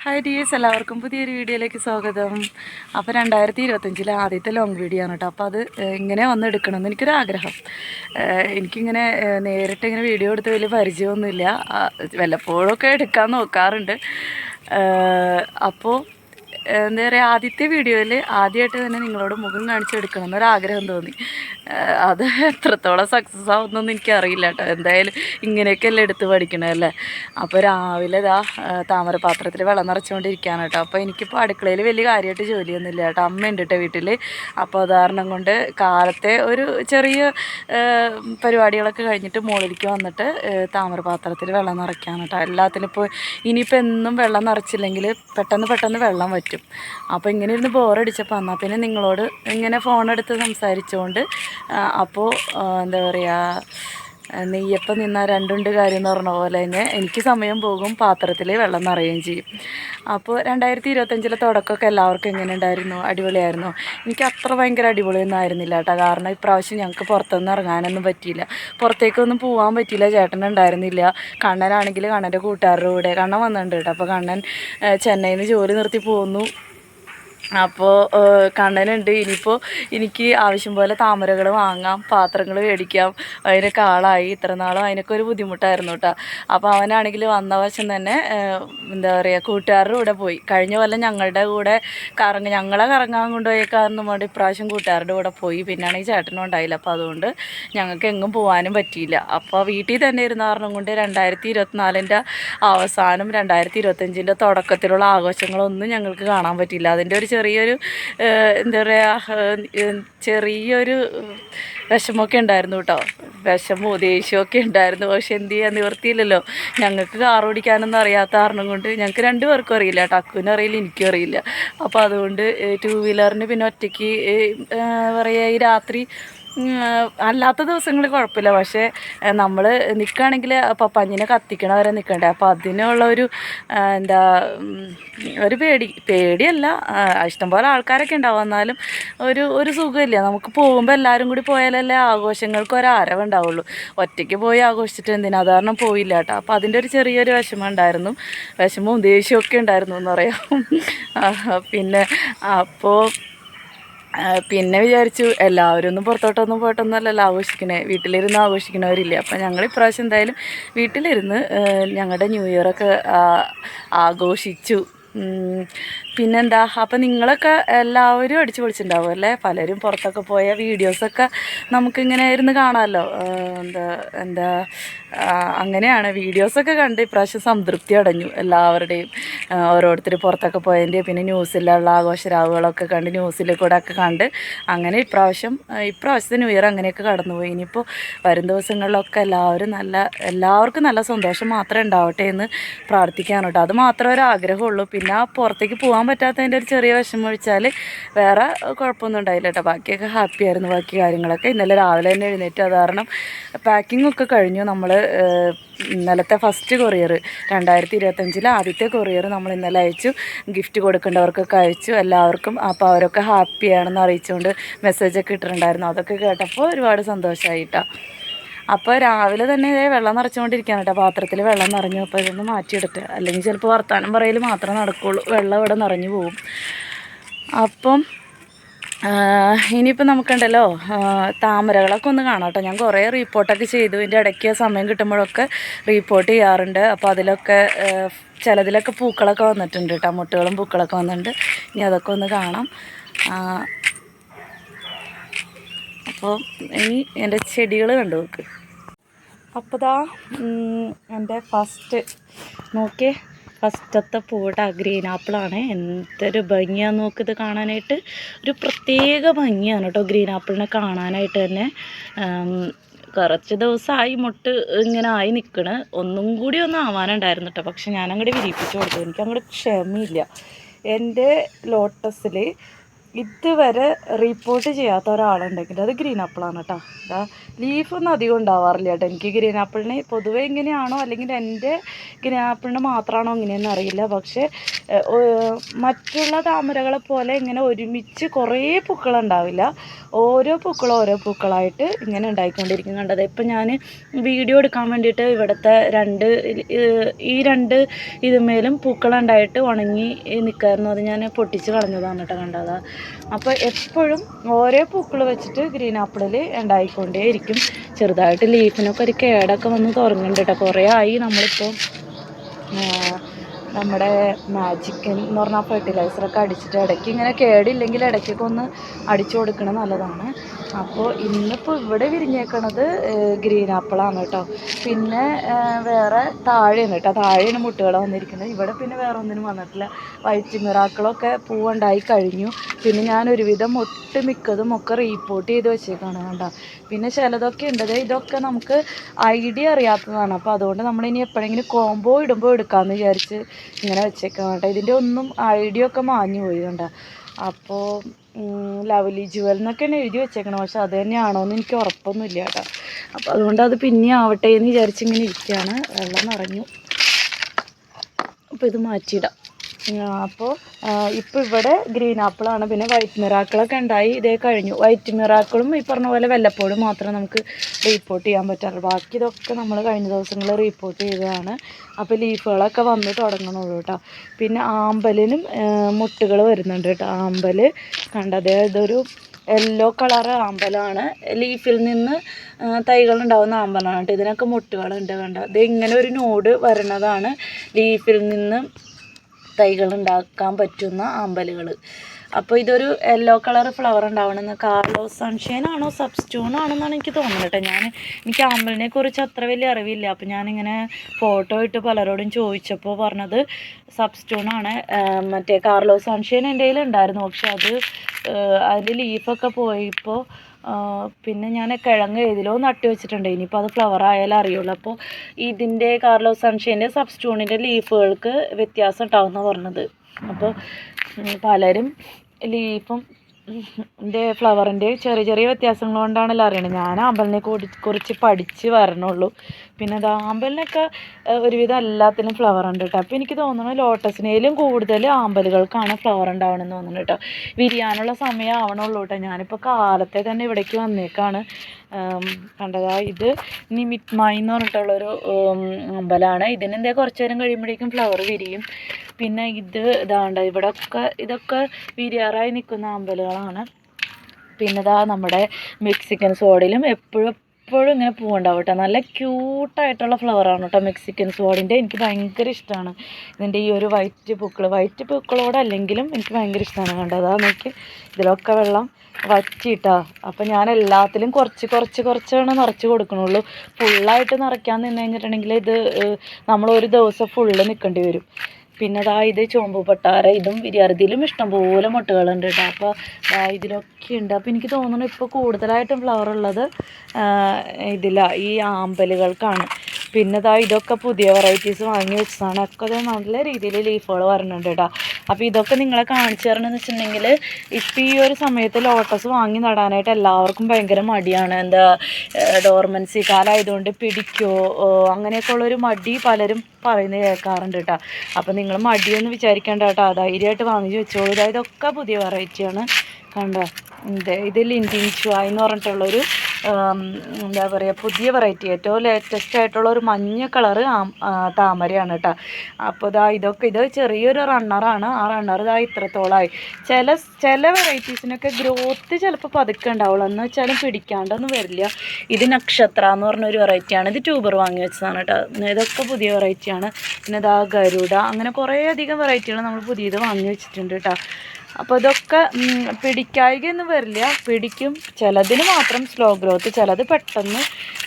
Hi dears എല്ലാവർക്കും പുതിയൊരു വീഡിയോയിലേക്ക് സ്വാഗതം. അപ്പോൾ രണ്ടായിരത്തി ഇരുപത്തഞ്ചിലെ ആദ്യത്തെ ലോങ് വീഡിയോ ആണ് കേട്ടോ. അപ്പോൾ അത് ഇങ്ങനെ വന്ന് എടുക്കണമെന്ന് എനിക്കൊരു ആഗ്രഹം ഏഹ്, എനിക്കിങ്ങനെ നേരിട്ട് ഇങ്ങനെ വീഡിയോ എടുത്ത് വലിയ പരിചയമൊന്നുമില്ല. വല്ലപ്പോഴൊക്കെ എടുക്കാൻ നോക്കാറുണ്ട്. അപ്പോൾ എന്താ പറയുക ആദ്യത്തെ വീഡിയോയിൽ ആദ്യമായിട്ട് തന്നെ നിങ്ങളോട് മുഖം കാണിച്ചെടുക്കണം എന്നൊരാഗ്രഹം തോന്നി. അത് എത്രത്തോളം സക്സസ് ആവുന്നൊന്നും എനിക്കറിയില്ല കേട്ടോ. എന്തായാലും ഇങ്ങനെയൊക്കെയല്ലേ എടുത്ത് പഠിക്കണമല്ലേ അപ്പോൾ രാവിലെ ഇതാ താമരപാത്രത്തിൽ വെള്ളം നിറച്ചുകൊണ്ടിരിക്കുകയാണ് കേട്ടോ. അപ്പോൾ എനിക്കിപ്പോൾ അടുക്കളയിൽ വലിയ കാര്യമായിട്ട് ജോലിയൊന്നുമില്ല കേട്ടോ. അമ്മയുണ്ട് കേട്ടോ വീട്ടിൽ അപ്പോൾ ഉദാഹരണം കൊണ്ട് കാലത്തെ ഒരു ചെറിയ പരിപാടികളൊക്കെ കഴിഞ്ഞിട്ട് മുകളിലേക്ക് വന്നിട്ട് താമരപാത്രത്തിൽ വെള്ളം നിറയ്ക്കുകയാണ് കേട്ടോ. എല്ലാത്തിനും ഇപ്പോൾ ഇനിയിപ്പോൾ എന്നും വെള്ളം നിറച്ചില്ലെങ്കിൽ പെട്ടെന്ന് പെട്ടെന്ന് വെള്ളം വറ്റും. അപ്പോൾ ഇങ്ങനെ ഇരുന്ന് ബോറടിച്ചപ്പോൾ എന്നാൽ പിന്നെ നിങ്ങളോട് ഇങ്ങനെ ഫോണെടുത്ത് സംസാരിച്ചുകൊണ്ട് അപ്പോൾ എന്താ പറയുക നെയ്യപ്പം നിന്നാൽ രണ്ടുണ്ട് കാര്യം എന്ന് പറഞ്ഞ പോലെ തന്നെ എനിക്ക് സമയം പോകും പാത്രത്തിൽ വെള്ളം നിറയുകയും ചെയ്യും. അപ്പോൾ രണ്ടായിരത്തി ഇരുപത്തഞ്ചിലെ തുടക്കമൊക്കെ എല്ലാവർക്കും എങ്ങനെ ഉണ്ടായിരുന്നു? അടിപൊളിയായിരുന്നു? എനിക്ക് അത്ര ഭയങ്കര അടിപൊളിയൊന്നും ആയിരുന്നില്ല കേട്ടോ. കാരണം ഇപ്രാവശ്യം ഞങ്ങൾക്ക് പുറത്തൊന്നും ഇറങ്ങാനൊന്നും പറ്റിയില്ല. പുറത്തേക്കൊന്നും പോകാൻ പറ്റിയില്ല. ചേട്ടൻ ഉണ്ടായിരുന്നില്ല. കണ്ണനാണെങ്കിൽ കണ്ണന്റെ കൂട്ടുകാരുടെ കൂടെ കണ്ണൻ വന്നിട്ടുണ്ട് കേട്ടോ. അപ്പോൾ കണ്ണൻ ചെന്നൈയിൽ നിന്ന് ജോലി നിർത്തി പോന്നു. അപ്പോൾ കണ്ണനുണ്ട്. ഇനിയിപ്പോൾ എനിക്ക് ആവശ്യം പോലെ താമരകൾ വാങ്ങാം പാത്രങ്ങൾ മേടിക്കാം. അതിനൊക്കെ ആളായി. ഇത്ര നാളും അതിനൊക്കെ ഒരു ബുദ്ധിമുട്ടായിരുന്നു കേട്ടോ അപ്പോൾ അവനാണെങ്കിൽ വന്ന വശം തന്നെ എന്താ പറയുക കൂട്ടുകാരുടെ കൂടെ പോയി. കഴിഞ്ഞ കൊല്ലം ഞങ്ങളുടെ കൂടെ കറങ്ങ ഞങ്ങളെ കറങ്ങാൻ കൊണ്ടുപോയേക്കാരെന്നും വേണ്ട ഇപ്രാവശ്യം കൂട്ടുകാരുടെ കൂടെ പോയി. പിന്നാണെങ്കിൽ ചേട്ടനും ഉണ്ടായില്ല. അപ്പോൾ അതുകൊണ്ട് ഞങ്ങൾക്ക് എങ്ങും പോകാനും പറ്റിയില്ല. അപ്പോൾ വീട്ടിൽ തന്നെ ഇരുന്ന കാരണം കൊണ്ട് രണ്ടായിരത്തി ഇരുപത്തിനാലിന്റെ അവസാനം രണ്ടായിരത്തി ഇരുപത്തഞ്ചിന്റെ തുടക്കത്തിലുള്ള ആഘോഷങ്ങളൊന്നും ഞങ്ങൾക്ക് കാണാൻ പറ്റിയില്ല. അതിന്റെ ഒരു ചെറിയൊരു എന്താ പറയുക ചെറിയൊരു വിഷമമൊക്കെ ഉണ്ടായിരുന്നു കേട്ടോ. വിഷമോ ദേഷ്യമൊക്കെ ഉണ്ടായിരുന്നു. പക്ഷെ എന്ത് ചെയ്യാൻ നിവർത്തിയില്ലല്ലോ ഞങ്ങൾക്ക് കാർ ഓടിക്കാനൊന്നും അറിയാത്ത കാരണം കൊണ്ട് ഞങ്ങൾക്ക് രണ്ടു പേർക്കും അറിയില്ല കേട്ടോ. അക്കുവിനും അറിയില്ല എനിക്കും അറിയില്ല. അപ്പോൾ അതുകൊണ്ട് ടു വീലറിന് പിന്നെ ഒറ്റയ്ക്ക് പറയുക ഈ രാത്രി അല്ലാത്ത ദിവസങ്ങളിൽ കുഴപ്പമില്ല. പക്ഷേ നമ്മൾ നിൽക്കുകയാണെങ്കിൽ അപ്പോൾ പഞ്ഞിനെ കത്തിക്കണ വരെ നിൽക്കണ്ടേ അപ്പോൾ അതിനുള്ള ഒരു എന്താ ഒരു പേടി. പേടിയല്ല. ഇഷ്ടംപോലെ ആൾക്കാരൊക്കെ ഉണ്ടാവും. എന്നാലും ഒരു ഒരു സുഖമില്ല. നമുക്ക് പോകുമ്പോൾ എല്ലാവരും കൂടി പോയാലല്ലേ ആഘോഷങ്ങൾക്ക് ഒരു അരവുണ്ടാവുള്ളൂ ഒറ്റയ്ക്ക് പോയി ആഘോഷിച്ചിട്ട് എന്തിനാ? കാരണം പോയില്ല കേട്ടോ. അപ്പോൾ അതിന്റെ ഒരു ചെറിയൊരു വിഷമം ഉണ്ടായിരുന്നു. വിഷമവും ദേഷ്യമൊക്കെ ഉണ്ടായിരുന്നു എന്ന് പറയാം. പിന്നെ അപ്പോൾ പിന്നെ വിചാരിച്ചു എല്ലാവരും ഒന്നും പുറത്തോട്ടൊന്നും പോയിട്ടൊന്നുമല്ലല്ലോ ആഘോഷിക്കണേ വീട്ടിലിരുന്ന് ആഘോഷിക്കണവരില്ല അപ്പം ഞങ്ങൾ ഇപ്രാവശ്യം എന്തായാലും വീട്ടിലിരുന്ന് ഞങ്ങളുടെ ന്യൂ ഇയറൊക്കെ ആഘോഷിച്ചു. പിന്നെന്താ? അപ്പം നിങ്ങളൊക്കെ എല്ലാവരും അടിച്ചു പൊളിച്ചിട്ടുണ്ടാവും അല്ലേ? പലരും പുറത്തൊക്കെ പോയ വീഡിയോസൊക്കെ നമുക്കിങ്ങനെ ഇരുന്ന് കാണാമല്ലോ. എന്താ എന്താ അങ്ങനെയാണ്. വീഡിയോസൊക്കെ കണ്ട് ഇപ്രാവശ്യം സംതൃപ്തി അടഞ്ഞു എല്ലാവരുടെയും. ഓരോരുത്തർ പുറത്തൊക്കെ പോയതിന്റെ പിന്നെ ന്യൂസിലുള്ള ആഘോഷരാവുകളൊക്കെ കണ്ട് ന്യൂസിൽ കൂടെ ഒക്കെ കണ്ട് അങ്ങനെ ഇപ്രാവശ്യം ഇപ്രാവശ്യത്തെ ന്യൂ ഇയർ അങ്ങനെയൊക്കെ കടന്നുപോയി. ഇനിയിപ്പോൾ വരും ദിവസങ്ങളിലൊക്കെ എല്ലാവരും നല്ല എല്ലാവർക്കും നല്ല സന്തോഷം മാത്രമേ ഉണ്ടാവട്ടെ എന്ന് പ്രാർത്ഥിക്കാനോട്ടോ. അത് മാത്രമേ ഒരു ആഗ്രഹമുള്ളൂ. പിന്നെ ആ പുറത്തേക്ക് പോകാൻ പറ്റാത്തതിന്റെ ഒരു ചെറിയ വിഷമം ഒഴിച്ചാൽ വേറെ കുഴപ്പമൊന്നും ഉണ്ടായില്ല കേട്ടോ. ബാക്കിയൊക്കെ ഹാപ്പി ആയിരുന്നു ബാക്കി കാര്യങ്ങളൊക്കെ. ഇന്നലെ രാവിലെ തന്നെ എഴുന്നേറ്റ്. അത് കാരണം പാക്കിംഗ് ഒക്കെ കഴിഞ്ഞു. നമ്മൾ ഇന്നലത്തെ ഫസ്റ്റ് കൊറിയർ രണ്ടായിരത്തി ഇരുപത്തഞ്ചിലെ ആദ്യത്തെ കൊറിയർ നമ്മൾ ഇന്നലെ അയച്ചു. ഗിഫ്റ്റ് കൊടുക്കേണ്ടവർക്കൊക്കെ അയച്ചു. എല്ലാവർക്കും അപ്പോൾ അവരൊക്കെ ഹാപ്പിയാണെന്ന് അറിയിച്ചുകൊണ്ട് മെസ്സേജൊക്കെ ഇട്ടിട്ടുണ്ടായിരുന്നു. അതൊക്കെ കേട്ടപ്പോൾ ഒരുപാട് സന്തോഷമായിട്ടാണ് അപ്പോൾ രാവിലെ തന്നെ ഇതേ വെള്ളം നിറച്ചുകൊണ്ടിരിക്കുകയാണ് കേട്ടോ. പാത്രത്തിൽ വെള്ളം നിറഞ്ഞു. അപ്പോൾ ഇതൊന്ന് മാറ്റിയെടുത്ത്. അല്ലെങ്കിൽ ചിലപ്പോൾ വർത്താനം പറയൽ മാത്രമേ നടക്കുകയുള്ളൂ വെള്ളം ഇവിടെ നിറഞ്ഞു പോകും അപ്പം ഇനിയിപ്പോൾ നമുക്കുണ്ടല്ലോ താമരകളൊക്കെ ഒന്ന് കാണാം ഞാൻ കുറേ റിപ്പോർട്ടൊക്കെ ചെയ്തു. ഇതിന്റെ ഇടയ്ക്ക് സമയം കിട്ടുമ്പോഴൊക്കെ റിപ്പോർട്ട് ചെയ്യാറുണ്ട്. അപ്പോൾ അതിലൊക്കെ ചിലതിലൊക്കെ പൂക്കളൊക്കെ വന്നിട്ടുണ്ട് കേട്ടോ. മുട്ടുകളും പൂക്കളൊക്കെ വന്നിട്ടുണ്ട്. ഇനി അതൊക്കെ ഒന്ന് കാണാം. അപ്പോൾ ഇനി എന്റെ ചെടികൾ കണ്ടു നോക്ക്. അപ്പോൾ എന്റെ ഫസ്റ്റ് നോക്കി ഫസ്റ്റത്തെ പൂട ഗ്രീൻ ആപ്പിളാണ് എന്തൊരു ഭംഗിയാന്ന് നോക്കിയത് കാണാനായിട്ട്. ഒരു പ്രത്യേക ഭംഗിയാണ് കേട്ടോ ഗ്രീൻ ആപ്പിളിനെ കാണാനായിട്ട് തന്നെ. കുറച്ച് ദിവസമായി മുട്ട് ഇങ്ങനെ ആയി നിൽക്കണ് ഒന്നും കൂടി ഒന്ന് ആവാനുണ്ടായിരുന്നു കേട്ടോ പക്ഷെ ഞാനങ്ങോട്ട് വിരിപ്പിച്ചു കൊടുത്തു. എനിക്ക് അങ്ങോട്ട് ക്ഷമയില്ല. എന്റെ ലോട്ടസിൽ ഇതുവരെ റിപ്പോർട്ട് ചെയ്യാത്ത ഒരാളുണ്ടെങ്കിൽ അത് ഗ്രീൻ ആപ്പിളാണ് കേട്ടോ ലീഫൊന്നും അധികം ഉണ്ടാവാറില്ല കേട്ടോ. എനിക്ക് ഗ്രീൻ ആപ്പിളിന് പൊതുവേ ഇങ്ങനെയാണോ അല്ലെങ്കിൽ എന്റെ ഗ്രീൻ ആപ്പിളിന് മാത്രമാണോ ഇങ്ങനെയെന്ന് അറിയില്ല. പക്ഷേ മറ്റുള്ള താമരകളെ പോലെ ഇങ്ങനെ ഒരുമിച്ച് കുറേ പൂക്കളുണ്ടാവില്ല. ഓരോ പൂക്കളും ഓരോ പൂക്കളായിട്ട് ഇങ്ങനെ ഉണ്ടായിക്കൊണ്ടിരിക്കും. കണ്ടത് ഇപ്പം ഞാൻ വീഡിയോ എടുക്കാൻ വേണ്ടിയിട്ട് ഇവിടുത്തെ രണ്ട് ഈ രണ്ട് ഇതുമേലും പൂക്കളുണ്ടായിട്ട് ഉണങ്ങി നിൽക്കായിരുന്നു അത് ഞാൻ പൊട്ടിച്ച് കളഞ്ഞതാണ് കേട്ടോ കണ്ടത്. അപ്പോൾ എപ്പോഴും ഓരോ പൂക്കൾ വെച്ചിട്ട് ഗ്രീൻ ആപ്പിളിൽ ഉണ്ടായിക്കൊണ്ടേ ഇരിക്കും ചെറുതായിട്ട് ലീഫിനൊക്കെ ഒരു കേടൊക്കെ വന്ന് തുടങ്ങുന്നുണ്ട് കേട്ടോ കുറേ ആയി നമ്മളിപ്പോൾ നമ്മുടെ മാജിക് എന്ന് പറഞ്ഞാൽ ഫെർട്ടിലൈസറൊക്കെ അടിച്ചിട്ട് ഇടയ്ക്ക് ഇങ്ങനെ കേടില്ലെങ്കിൽ ഇടയ്ക്കൊക്കെ ഒന്ന് അടിച്ചു കൊടുക്കണം നല്ലതാണ്. അപ്പോൾ ഇന്നിപ്പോൾ ഇവിടെ വിരിഞ്ഞേക്കണത് ഗ്രീൻ ആപ്പിളാണ് കേട്ടോ. പിന്നെ വേറെ താഴെയാണ് കേട്ടോ. താഴെയാണ് മുട്ടുകൾ വന്നിരിക്കുന്നത്. ഇവിടെ പിന്നെ വേറെ ഒന്നിനും വന്നിട്ടില്ല. വൈറ്റ് മിറാക്കളൊക്കെ പൂവുണ്ടായി കഴിഞ്ഞു. പിന്നെ ഞാൻ ഒരുവിധം ഒട്ടുമിക്കതും ഒക്കെ റീപ്പോർട്ട് ചെയ്ത് വെച്ചേക്കാണ് കണ്ടോ. പിന്നെ ചിലതൊക്കെ ഉണ്ടത് ഇതൊക്കെ നമുക്ക് ഐഡിയ അറിയാത്തതാണ്. അപ്പോൾ അതുകൊണ്ട് നമ്മൾ ഇനി എപ്പോഴെങ്കിലും കോംബോ ഇടുമ്പോൾ എടുക്കാമെന്ന് വിചാരിച്ച് ഇങ്ങനെ വെച്ചേക്കാം കേട്ടോ. ഇതിന്റെ ഒന്നും ഐഡിയ ഒക്കെ മാഞ്ഞു പോയി കണ്ട. അപ്പോൾ ലവ്ലി ജുവൽ എന്നൊക്കെയാണ് എഴുതി വെച്ചേക്കണം. പക്ഷെ അത് തന്നെയാണോ എന്ന് എനിക്ക് ഉറപ്പൊന്നുമില്ല കേട്ടോ. അപ്പോൾ അതുകൊണ്ട് അത് പിന്നെ ആവട്ടെ എന്ന് വിചാരിച്ചിങ്ങനെ ഇരിക്കുകയാണ്. വെള്ളം നിറഞ്ഞു. അപ്പോൾ ഇത് മാറ്റിയിടാം. അപ്പോൾ ഇപ്പോൾ ഇവിടെ ഗ്രീൻ ആപ്പിളാണ്. പിന്നെ വൈറ്റ് മിറാക്കിളൊക്കെ ഉണ്ടായി. ഇതേ കഴിഞ്ഞു. വൈറ്റ് മിറാക്കിളും ഈ പറഞ്ഞ പോലെ വല്ലപ്പോഴും മാത്രമേ നമുക്ക് റീപ്പോർട്ട് ചെയ്യാൻ പറ്റാറുള്ളൂ. ബാക്കി ഇതൊക്കെ നമ്മൾ കഴിഞ്ഞ ദിവസങ്ങളിൽ റീപ്പോർട്ട് ചെയ്തതാണ്. അപ്പോൾ ലീഫുകളൊക്കെ വന്ന് തുടങ്ങണുള്ളൂ കേട്ടോ. പിന്നെ ആമ്പലിനും മുട്ടുകൾ വരുന്നുണ്ട് കേട്ടോ. ആമ്പൽ കണ്ടത് ഇതൊരു യെല്ലോ കളർ ആമ്പലാണ്. ലീഫിൽ നിന്ന് തൈകൾ ഉണ്ടാവുന്ന ആമ്പലാണ് കേട്ടോ. ഇതിനൊക്കെ മുട്ടുകളുണ്ട് കണ്ട. ഇത് ഇങ്ങനെ ഒരു നോഡ് വരണതാണ്. ലീഫിൽ നിന്ന് തൈകൾ ഉണ്ടാക്കാൻ പറ്റുന്ന ആമ്പലുകൾ അപ്പോൾ ഇതൊരു യെല്ലോ കളർ ഫ്ലവർ ഉണ്ടാവണമെന്ന് കാർലോസ് സൺഷൈൻ ആണോ സബ്സ്റ്റൂൺ ആണെന്നാണ് എനിക്ക് തോന്നുന്നത് കേട്ടോ. ഞാൻ എനിക്ക് ആമ്പലിനെ കുറിച്ച് അത്ര വലിയ അറിവില്ല. അപ്പോൾ ഞാനിങ്ങനെ ഫോട്ടോ ഇട്ട് പലരോടും ചോദിച്ചപ്പോൾ പറഞ്ഞത് സബ്സ്റ്റൂൺ ആണ്. മറ്റേ കാർലോസ് സൺഷൈൻ എന്റെ കയ്യിൽ ഉണ്ടായിരുന്നു പക്ഷെ അത് അതിന്റെ ലീഫൊക്കെ പോയപ്പോൾ പിന്നെ ഞാൻ കിഴങ്ങ് ഏതിലോ നട്ട് വെച്ചിട്ടുണ്ട്. ഇനിയിപ്പോൾ അത് ഫ്ലവർ ആയാലും അറിയുള്ളൂ. അപ്പോൾ ഇതിന്റെ കാർലോസ് സൺഷൈന്റെ സബ്സ്റ്റൂണിന്റെ ലീഫുകൾക്ക് വ്യത്യാസം ഉണ്ടാവുമെന്ന് പറഞ്ഞത്. അപ്പോൾ പലരും ലീഫും ന്റെ ഫ്ലവറിന്റെ ചെറിയ ചെറിയ വ്യത്യാസങ്ങൾ കൊണ്ടാണല്ലോ അറിയണത് ഞാൻ ആമ്പലിനെ കുറി- കുറിച്ച് പഠിച്ച് വരണുള്ളൂ. പിന്നെ അത് ആമ്പലിനൊക്കെ ഒരുവിധം എല്ലാത്തിലും ഫ്ലവർ ഉണ്ട് കേട്ടോ. അപ്പോൾ എനിക്ക് തോന്നുന്നു ലോട്ടസിനേലും കൂടുതൽ ആമ്പലുകൾക്കാണ് ഫ്ലവർ ഉണ്ടാവണമെന്ന് തോന്നുന്നു കേട്ടോ. വിരിയാനുള്ള സമയം ആവണുള്ളൂ കേട്ടോ. ഞാനിപ്പോൾ കാലത്തെ തന്നെ ഇവിടേക്ക് വന്നേക്കാണ്. കണ്ടതാ ഇത് നിമിത്മായി എന്ന് പറഞ്ഞിട്ടുള്ളൊരു അമ്പലമാണ് ഇതിനെന്തേ കുറച്ച് നേരം കഴിയുമ്പോഴേക്കും ഫ്ലവർ വിരിയും. പിന്നെ ഇത് ഇതാണ്ട് ഇവിടെയൊക്കെ ഇതൊക്കെ വിരിയാറായി നിൽക്കുന്ന അമ്പലുകളാണ് പിന്നെ ഇതാ നമ്മുടെ മെക്സിക്കൻ സോഡിലും എപ്പോഴും എപ്പോഴും ഇങ്ങനെ പൂവുണ്ടാവും കേട്ടോ നല്ല ക്യൂട്ടായിട്ടുള്ള ഫ്ലവറാണ് കേട്ടോ മെക്സിക്കൻ സോഡിന്റെ എനിക്ക് ഭയങ്കര ഇഷ്ടമാണ്. ഇതിന്റെ ഈ ഒരു വൈറ്റ് പൂക്കൾ വൈറ്റ് പൂക്കളോടല്ലെങ്കിലും എനിക്ക് ഭയങ്കര ഇഷ്ടമാണ് കണ്ടത് അതാ നോക്കി. ഇതിലൊക്കെ വെള്ളം വറ്റിയിട്ടാ. അപ്പം ഞാൻ എല്ലാത്തിലും കുറച്ച് കുറച്ച് കുറച്ചാണ് നിറച്ച് കൊടുക്കണുള്ളൂ. ഫുള്ളായിട്ട് നിറയ്ക്കാൻ നിന്ന് കഴിഞ്ഞിട്ടുണ്ടെങ്കിൽ ഇത് നമ്മളൊരു ദിവസം ഫുള്ള് നിൽക്കേണ്ടി വരും. പിന്നെ ദാ ഇത് ചോമ്പ് പട്ടാര ഇതും വിരിയാർതിയിലും ഇഷ്ടംപോലെ മുട്ടകളുണ്ട് കേട്ടോ. അപ്പോൾ ദാ ഇതിലൊക്കെ ഉണ്ട് അപ്പോൾ എനിക്ക് തോന്നുന്നു ഇപ്പോൾ കൂടുതലായിട്ടും ഫ്ലവർ ഉള്ളത് ഇതിലാണ് ഈ ആമ്പലുകൾക്കാണ്. പിന്നെ ദാ ഇതൊക്കെ പുതിയ വെറൈറ്റീസ് വാങ്ങി വെച്ചതാണ്. ഒക്കെ അത് നല്ല രീതിയിൽ ലീഫുകൾ വരണുണ്ട് കേട്ടോ അപ്പോൾ ഇതൊക്കെ നിങ്ങളെ കാണിച്ചു തരണമെന്ന് വെച്ചിട്ടുണ്ടെങ്കിൽ ഇപ്പം ഈ ഒരു സമയത്ത് ലോട്ടസ് വാങ്ങി നടാനായിട്ട് എല്ലാവർക്കും ഭയങ്കര മടിയാണ്. എന്താ ഡോർമൻസി കാലമായതുകൊണ്ട് പിടിക്കോ അങ്ങനെയൊക്കെ ഉള്ളൊരു മടി പലരും പറയുന്നത് കേൾക്കാറുണ്ട് കേട്ടോ അപ്പോൾ നിങ്ങൾ മടിയൊന്നും വിചാരിക്കേണ്ട കേട്ടോ ധൈര്യമായിട്ട് വാങ്ങിച്ച് വെച്ചോളൂ. ഇതാ ഇതൊക്കെ പുതിയ വെറൈറ്റിയാണ് കണ്ടോ? ഇത് ഇത് ലിൻഡിൻ ചുവായ് എന്ന് പറഞ്ഞിട്ടുള്ളൊരു എന്താ പറയുക പുതിയ വെറൈറ്റി ഏറ്റവും ലേറ്റസ്റ്റ് ആയിട്ടുള്ള ഒരു മഞ്ഞ കളറ് താമരയാണ് കേട്ടോ അപ്പോൾ ഇതാ ഇതൊക്കെ ഇത് ചെറിയൊരു റണ്ണറാണ് ആ റണ്ണർ ഇതാ ഇത്രത്തോളമായി ചില ചില വെറൈറ്റീസിനൊക്കെ ഗ്രോത്ത് ചിലപ്പോൾ പതുക്കെ ഉണ്ടാവുള്ളൂ. എന്ന് വെച്ചാലും പിടിക്കാണ്ടൊന്നും വരില്ല. ഇത് നക്ഷത്ര എന്ന് പറഞ്ഞൊരു വെറൈറ്റിയാണ് ഇത് ട്യൂബർ വാങ്ങി വെച്ചതാണ് കേട്ടോ ഇതൊക്കെ പുതിയ വെറൈറ്റിയാണ് പിന്നെ ഇതാ ഗരുഡ അങ്ങനെ കുറേ അധികം വെറൈറ്റികൾ നമ്മൾ പുതിയത് വാങ്ങി വെച്ചിട്ടുണ്ട് കേട്ടോ അപ്പോൾ ഇതൊക്കെ പിടിക്കായിക പിടിക്കായികയൊന്നും വരില്ല. പിടിക്കും. ചിലതിന് മാത്രം സ്ലോ ഗ്രോത്ത് ചിലത് പെട്ടെന്ന്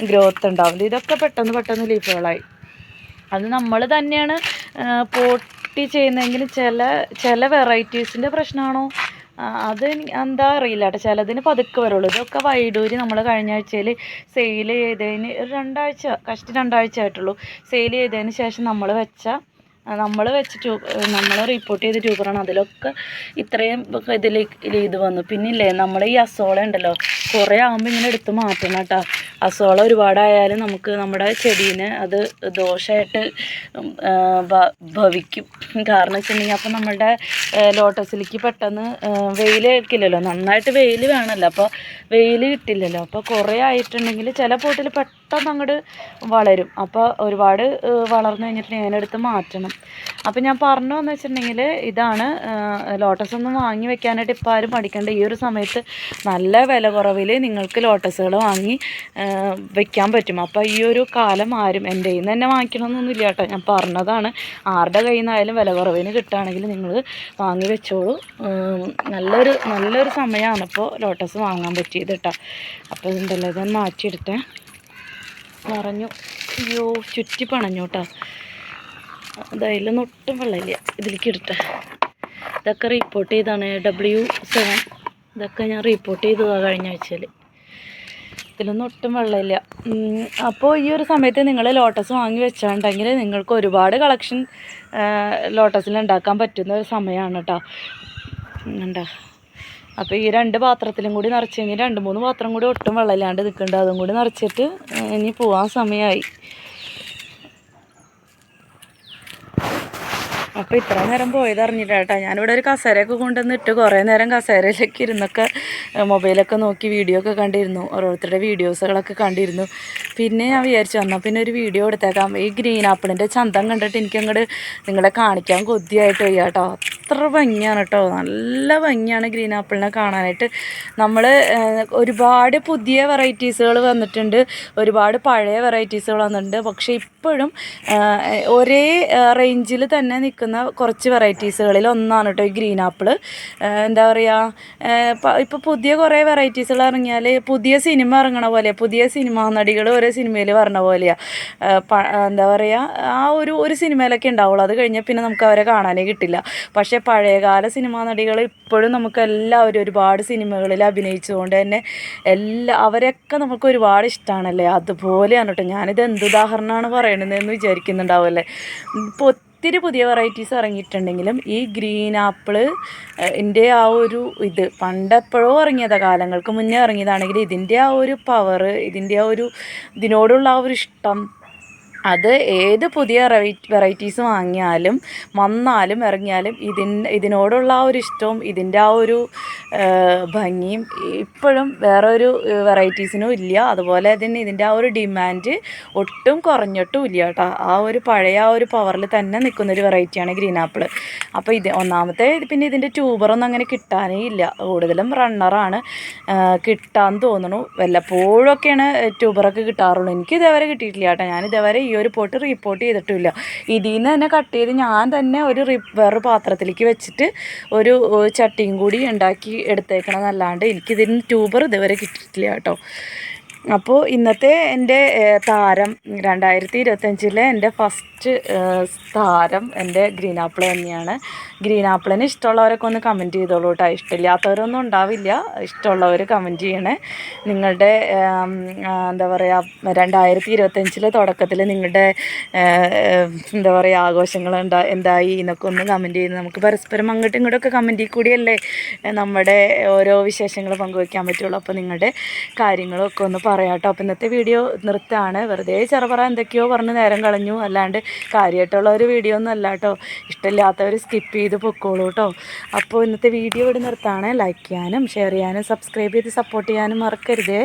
ഗ്രോത്ത് ഉണ്ടാവില്ല. ഇതൊക്കെ പെട്ടെന്ന് പെട്ടെന്ന് ലീഫുകളായി അത് നമ്മൾ തന്നെയാണ് പോട്ടി ചെയ്യുന്നതെങ്കിൽ ചില ചില വെറൈറ്റീസിന്റെ പ്രശ്നമാണോ അത് എന്താ അറിയില്ല കേട്ടോ. ചിലതിന് പതുക്കെ വരുള്ളൂ. ഇതൊക്കെ വൈഡൂരി നമ്മൾ കഴിഞ്ഞ ആഴ്ചയിൽ സെയിൽ ചെയ്തതിന് ഒരു രണ്ടാഴ്ച കഷ്ടി രണ്ടാഴ്ച ആയിട്ടുള്ളൂ. സെയിൽ ചെയ്തതിന് ശേഷം നമ്മൾ വെച്ച നമ്മൾ വെച്ച് നമ്മൾ റിപ്പോർട്ട് ചെയ്ത ട്യൂബറാണ് അതിലൊക്കെ ഇത്രയും ഇതിൽ ഇത് വന്നു. പിന്നെ ഇല്ലേ നമ്മൾ ഈ അസോള ഉണ്ടല്ലോ കുറേ ആകുമ്പോൾ ഇങ്ങനെ എടുത്ത് മാറ്റണം കേട്ടോ. അസോള ഒരുപാടായാലും നമുക്ക് നമ്മുടെ ചെടീനെ അത് ദോഷമായിട്ട് ഭവിക്കും. കാരണം വെച്ചിട്ടുണ്ടെങ്കിൽ അപ്പം നമ്മളുടെ ലോട്ടസിലേക്ക് പെട്ടെന്ന് വെയിൽ കിട്ടില്ലല്ലോ. നന്നായിട്ട് വെയിൽ വേണമല്ലോ അപ്പോൾ വെയിൽ കിട്ടില്ലല്ലോ. അപ്പോൾ കുറേ ആയിട്ടുണ്ടെങ്കിൽ ചില പോട്ടിൽ പെട്ടെന്ന് അങ്ങോട്ട് വളരും. അപ്പോൾ ഒരുപാട് വളർന്നു കഴിഞ്ഞിട്ട് ഞാനെടുത്ത് മാറ്റണം. അപ്പോൾ ഞാൻ പറഞ്ഞു എന്ന് വെച്ചിട്ടുണ്ടെങ്കിൽ ഇതാണ് ലോട്ടസ് ഒന്നും വാങ്ങി വെക്കാനായിട്ട് ഇപ്പോൾ ആരും പഠിക്കേണ്ട. ഈ ഒരു സമയത്ത് നല്ല വില കുറവിൽ നിങ്ങൾക്ക് ലോട്ടസുകൾ വാങ്ങി വെക്കാൻ പറ്റും. അപ്പോൾ ഈ ഒരു കാലം ആരും എന്റെ കയ്യിൽ നിന്ന് തന്നെ വാങ്ങിക്കണമെന്നൊന്നുമില്ല കേട്ടോ. ഞാൻ പറഞ്ഞതാണ് ആരുടെ കയ്യിൽ നിന്നായാലും വില കുറവിന് കിട്ടുകയാണെങ്കിൽ നിങ്ങൾ വാങ്ങി വെച്ചോളൂ. നല്ലൊരു നല്ലൊരു സമയമാണ് ഇപ്പോൾ ലോട്ടസ് വാങ്ങാൻ പറ്റിയത് കേട്ടോ. അപ്പോൾ ഇതുണ്ടല്ലോ ഇത് ഞാൻ മാറ്റിയെടുത്തേ. പറഞ്ഞു അയ്യോ ചുറ്റി പണഞ്ഞു കേട്ടോ ഒട്ടും വെള്ളമില്ല. ഇതിലേക്ക് ഇടട്ടെ ഇതൊക്കെ റിപ്പോർട്ട് ചെയ്താണ് ഡബ്ല്യു സെവൻ ഇതൊക്കെ ഞാൻ റിപ്പോർട്ട് ചെയ്തതാണ് കഴിഞ്ഞ ആഴ്ചയിൽ ഇതിലൊന്നും ഒട്ടും വെള്ളമില്ല. അപ്പോൾ ഈ ഒരു സമയത്ത് നിങ്ങൾ ലോട്ടസ് വാങ്ങി വെച്ചാണ്ടെങ്കിൽ നിങ്ങൾക്ക് ഒരുപാട് കളക്ഷൻ ലോട്ടസിൽ ഉണ്ടാക്കാൻ പറ്റുന്ന ഒരു സമയമാണ് കേട്ടോ ഉണ്ടോ അപ്പോൾ ഈ രണ്ട് പാത്രത്തിലും കൂടി നിറച്ച് കഴിഞ്ഞ് രണ്ട് മൂന്ന് പാത്രം കൂടി ഒട്ടും വെള്ളമില്ലാണ്ട് നിൽക്കുന്നുണ്ട് അതും കൂടി നിറച്ചിട്ട് ഇനി പോവാൻ സമയമായി അപ്പോൾ ഇത്ര നേരം പോയത് അറിഞ്ഞില്ല കേട്ടോ. ഞാനിവിടെ ഒരു കസേരയൊക്കെ കൊണ്ടുവന്നിട്ട് കുറേ നേരം കസേരയിലൊക്കെ ഇരുന്നൊക്കെ മൊബൈലൊക്കെ നോക്കി വീഡിയോ ഒക്കെ കണ്ടിരുന്നു. ഓരോരുത്തരുടെ വീഡിയോസുകളൊക്കെ കണ്ടിരുന്നു. പിന്നെ ഞാൻ വിചാരിച്ചു വന്നാൽ പിന്നെ ഒരു വീഡിയോ എടുത്തേക്കാം. ഈ ഗ്രീൻ ആപ്പിളിന്റെ ചന്തം കണ്ടിട്ട് എനിക്കങ്ങോട്ട് നിങ്ങളെ കാണിക്കാൻ കൊതിയായിട്ട് വയ്യ കേട്ടോ. അത്ര ഭംഗിയാണ് കേട്ടോ. നല്ല ഭംഗിയാണ് ഗ്രീൻ ആപ്പിളിനെ കാണാനായിട്ട്. നമ്മൾ ഒരുപാട് പുതിയ വെറൈറ്റീസുകൾ വന്നിട്ടുണ്ട്. ഒരുപാട് പഴയ വെറൈറ്റീസുകൾ വന്നിട്ടുണ്ട്. പക്ഷേ ഇപ്പോഴും ഒരേ റേഞ്ചിൽ തന്നെ നിൽക്കുന്ന കുറച്ച് വെറൈറ്റീസുകളിൽ ഒന്നാണ് കേട്ടോ ഈ ഗ്രീൻ ആപ്പിൾ എന്താ പറയുക ഇപ്പോൾ പുതിയ കുറേ വെറൈറ്റീസുകൾ ഇറങ്ങിയാൽ പുതിയ സിനിമ ഇറങ്ങണ പോലെ പുതിയ സിനിമാ നടികൾ ഓരോ സിനിമയിൽ പറഞ്ഞ പോലെയാണ് എന്താ പറയുക ആ ഒരു ഒരു സിനിമയിലൊക്കെ ഉണ്ടാവുള്ളൂ. അത് കഴിഞ്ഞാൽ പിന്നെ നമുക്ക് അവരെ കാണാനേ കിട്ടില്ല. പക്ഷേ പഴയകാല സിനിമാ നടികൾ ഇപ്പോഴും നമുക്ക് എല്ലാവരും ഒരുപാട് സിനിമകളിൽ അഭിനയിച്ചുകൊണ്ട് തന്നെ എല്ലാ അവരെയൊക്കെ നമുക്ക് ഒരുപാട് ഇഷ്ടമാണല്ലേ അതുപോലെയാണ് കേട്ടോ. ഞാനിത് എന്ത് ഉദാഹരണമാണ് പറയണതെന്ന് വിചാരിക്കുന്നുണ്ടാവുമല്ലേ? ഇപ്പോൾ ഒത്തിരി പുതിയ വെറൈറ്റീസ് ഇറങ്ങിയിട്ടുണ്ടെങ്കിലും ഈ ഗ്രീൻ ആപ്പിൾ എന്റെ ആ ഒരു ഇത് പണ്ടെപ്പോഴോ ഇറങ്ങിയതാണ് കാലങ്ങൾക്ക് മുന്നേ ഇറങ്ങിയതാണെങ്കിൽ ഇതിന്റെ ആ ഒരു പവർ ഇതിന്റെ ആ ഒരു ഇതിനോടുള്ള ആ ഒരു ഇഷ്ടം അത് ഏത് പുതിയ വെറൈറ്റീസ് വാങ്ങിയാലും വന്നാലും ഇറങ്ങിയാലും ഇതിന് ഇതിനോടുള്ള ആ ഒരു ഇഷ്ടവും ഇതിന്റെ ആ ഒരു ഭംഗിയും ഇപ്പോഴും വേറെ ഒരു വെറൈറ്റീസിനും ഇല്ല. അതുപോലെ തന്നെ ഇതിന്റെ ആ ഒരു ഡിമാൻഡ് ഒട്ടും കുറഞ്ഞിട്ടും ഇല്ല കേട്ടോ. ആ ഒരു പഴയ ആ ഒരു പവറിൽ തന്നെ നിൽക്കുന്ന ഒരു വെറൈറ്റിയാണ് ഗ്രീൻ ആപ്പിൾ അപ്പോൾ ഇത് ഒന്നാമത്തെ പിന്നെ ഇതിന്റെ ട്യൂബറൊന്നും അങ്ങനെ കിട്ടാനേ ഇല്ല. കൂടുതലും റണ്ണറാണ് കിട്ടാൻ തോന്നുന്നു. വല്ലപ്പോഴൊക്കെയാണ് ട്യൂബറൊക്കെ കിട്ടാറുള്ളൂ. എനിക്ക് ഇതേവരെ കിട്ടിയിട്ടില്ല കേട്ടോ. ഞാൻ ഇതേവരെ ഈ ഒരു പോട്ട് റിപ്പോർട്ട് ചെയ്തിട്ടില്ല. ഇതിൽ നിന്ന് തന്നെ കട്ട് ചെയ്ത് ഞാൻ തന്നെ ഒരു വേറൊരു പാത്രത്തിലേക്ക് വെച്ചിട്ട് ഒരു ചട്ടിയും കൂടി ഉണ്ടാക്കി എടുത്തേക്കണമെന്നല്ലാണ്ട് എനിക്കിതിന് ട്യൂബർ ഇതുവരെ കിട്ടിയിട്ടില്ല കേട്ടോ. അപ്പോൾ ഇന്നത്തെ എന്റെ താരം രണ്ടായിരത്തി ഇരുപത്തഞ്ചിലെ എന്റെ ഫസ്റ്റ് താരം എന്റെ ഗ്രീൻ ആപ്പിൾ തന്നെയാണ്. ഗ്രീൻ ആപ്പിളിന് ഇഷ്ടമുള്ളവരൊക്കെ ഒന്ന് കമന്റ് ചെയ്തോളൂ കേട്ടോ ഇഷ്ടമില്ലാത്തവരൊന്നും ഉണ്ടാവില്ല. ഇഷ്ടമുള്ളവർ കമന്റ് ചെയ്യണേ. നിങ്ങളുടെ എന്താ പറയുക രണ്ടായിരത്തി ഇരുപത്തഞ്ചിലെ തുടക്കത്തിൽ നിങ്ങളുടെ എന്താ പറയുക ആഘോഷങ്ങൾ എന്താ എന്തായി എന്നൊക്കെ ഒന്ന് കമന്റ് ചെയ്ത് നമുക്ക് പരസ്പരം അങ്ങോട്ടും ഇങ്ങോട്ടൊക്കെ കമന്റിൽ കൂടിയല്ലേ നമ്മുടെ ഓരോ വിശേഷങ്ങൾ പങ്കുവയ്ക്കാൻ പറ്റുള്ളൂ. അപ്പോൾ നിങ്ങളുടെ കാര്യങ്ങളൊക്കെ ഒന്ന് പറയാം കേട്ടോ അപ്പോൾ ഇന്നത്തെ വീഡിയോ നിർത്താണ്. വെറുതെ ചെറുപറ എന്തൊക്കെയോ പറഞ്ഞ് നേരം കളഞ്ഞു. അല്ലാണ്ട് കാര്യമായിട്ടുള്ള ഒരു വീഡിയോ ഒന്നും അല്ല കേട്ടോ ഇഷ്ടമില്ലാത്തവർ സ്കിപ്പ് ചെയ്ത് പൊക്കോളൂ കേട്ടോ അപ്പോൾ ഇന്നത്തെ വീഡിയോ ഇവിടെ നിർത്താണ്. ലൈക്ക് ചെയ്യാനും ഷെയർ ചെയ്യാനും സബ്സ്ക്രൈബ് ചെയ്ത് സപ്പോർട്ട് ചെയ്യാനും മറക്കരുതേ.